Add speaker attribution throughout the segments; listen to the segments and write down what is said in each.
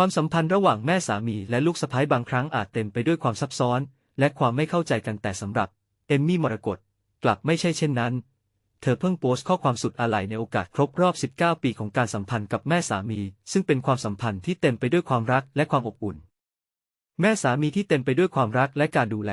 Speaker 1: ความสัมพันธ์ระหว่างแม่สามีและลูกสะใภ้บางครั้งอาจเต็มไปด้วยความซับซ้อน และความไม่เข้าใจกันแต่สำหรับ เอมมี่มรกตกลับไม่ใช่เช่นนั้น เธอเพิ่งโพสต์ข้อความสุดอาลัยในโอกาสครบรอบ 19 ปีของการสัมพันธ์กับแม่สามี ซึ่งเป็นความสัมพันธ์ที่เต็มไปด้วยความรักและความอบอุ่น แม่สามีที่เต็มไปด้วยความรักและการดูแล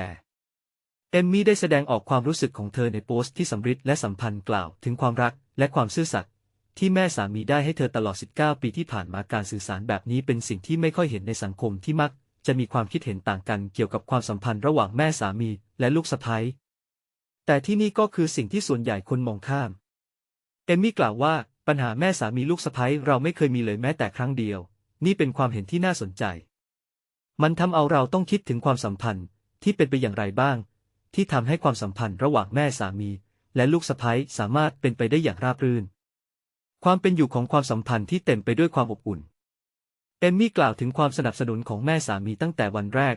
Speaker 1: เอมมี่ได้แสดงออกความรู้สึกของเธอในโพสต์ที่สำริดและสัมพันธ์กล่าวถึงความรักและความซื่อสัตย์ ที่แม่สามีได้ให้เธอตลอด 19 ปีที่ผ่านมาการสื่อสารแบบนี้เป็นสิ่งที่ไม่ค่อยเห็นในสังคมที่มัก จะมีความคิดเห็นต่างกันเกี่ยวกับความสัมพันธ์ระหว่างแม่สามีและลูกสะใภ้แต่ที่นี่ก็คือสิ่งที่ส่วนใหญ่คนมองข้าม เอมมี่กล่าวว่าปัญหาแม่สามีลูกสะใภ้เราไม่เคยมีเลยแม้แต่ครั้งเดียว นี่เป็นความเห็นที่น่าสนใจ มันทำเอาเราต้องคิดถึงความสัมพันธ์ที่เป็นไปอย่างไรบ้าง ที่ทำให้ความสัมพันธ์ระหว่างแม่สามี และลูกสะใภ้สามารถเป็นไปได้อย่างราบรื่น ความเป็นอยู่ของความสัมพันธ์ที่เต็มไปด้วยความอบอุ่น เอมมี่กล่าวถึงความสนับสนุนของแม่สามีตั้งแต่วันแรก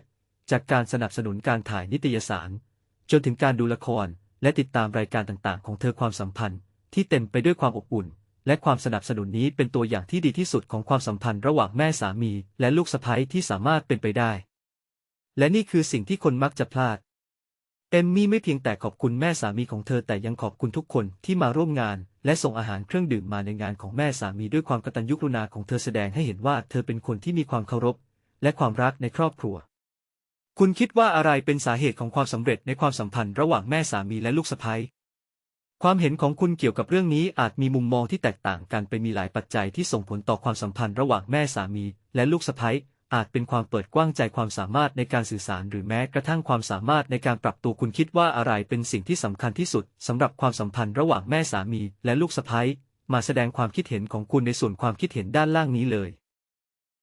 Speaker 1: จากการสนับสนุนการถ่ายนิตยสาร จนถึงการดูละคร และติดตามรายการต่างๆ ของเธอความสัมพันธ์ ที่เต็มไปด้วยความอบอุ่น และความสนับสนุนนี้เป็นตัวอย่างที่ดีที่สุดของความสัมพันธ์ระหว่างแม่สามี และลูกสะใภ้ที่สามารถเป็นไปได้ และนี่คือสิ่งที่คนมักจะพลาด เอมมี่ไม่เพียงแต่ขอบคุณแม่สามีของเธอแต่ยังขอบคุณทุกคนที่มาร่วมงาน และส่งอาหารเครื่องดื่มมาในงานของแม่สามีด้วยความกตัญญูกรุณาของเธอแสดงให้เห็นว่าเธอเป็นคนที่มีความเคารพ และความรักในครอบครัว คุณคิดว่าอะไรเป็นสาเหตุของความสำเร็จในความสัมพันธ์ระหว่างแม่สามีและลูกสะใภ้ความเห็นของคุณเกี่ยวกับเรื่องนี้อาจมีมุมมองที่แตกต่างกันไปมีหลายปัจจัยที่ส่งผลต่อความสัมพันธ์ระหว่างแม่สามีและลูกสะใภ้ อาจเป็นความเปิดกว้างใจความสามารถในการสื่อสารหรือแม้กระทั่งความสามารถในการปรับตัวคุณคิดว่าอะไรเป็นสิ่งที่สำคัญที่สุดสำหรับความสัมพันธ์ระหว่างแม่สามีและลูกสะใภ้มาแสดงความคิดเห็นของคุณในส่วนความคิดเห็นด้านล่างนี้เลย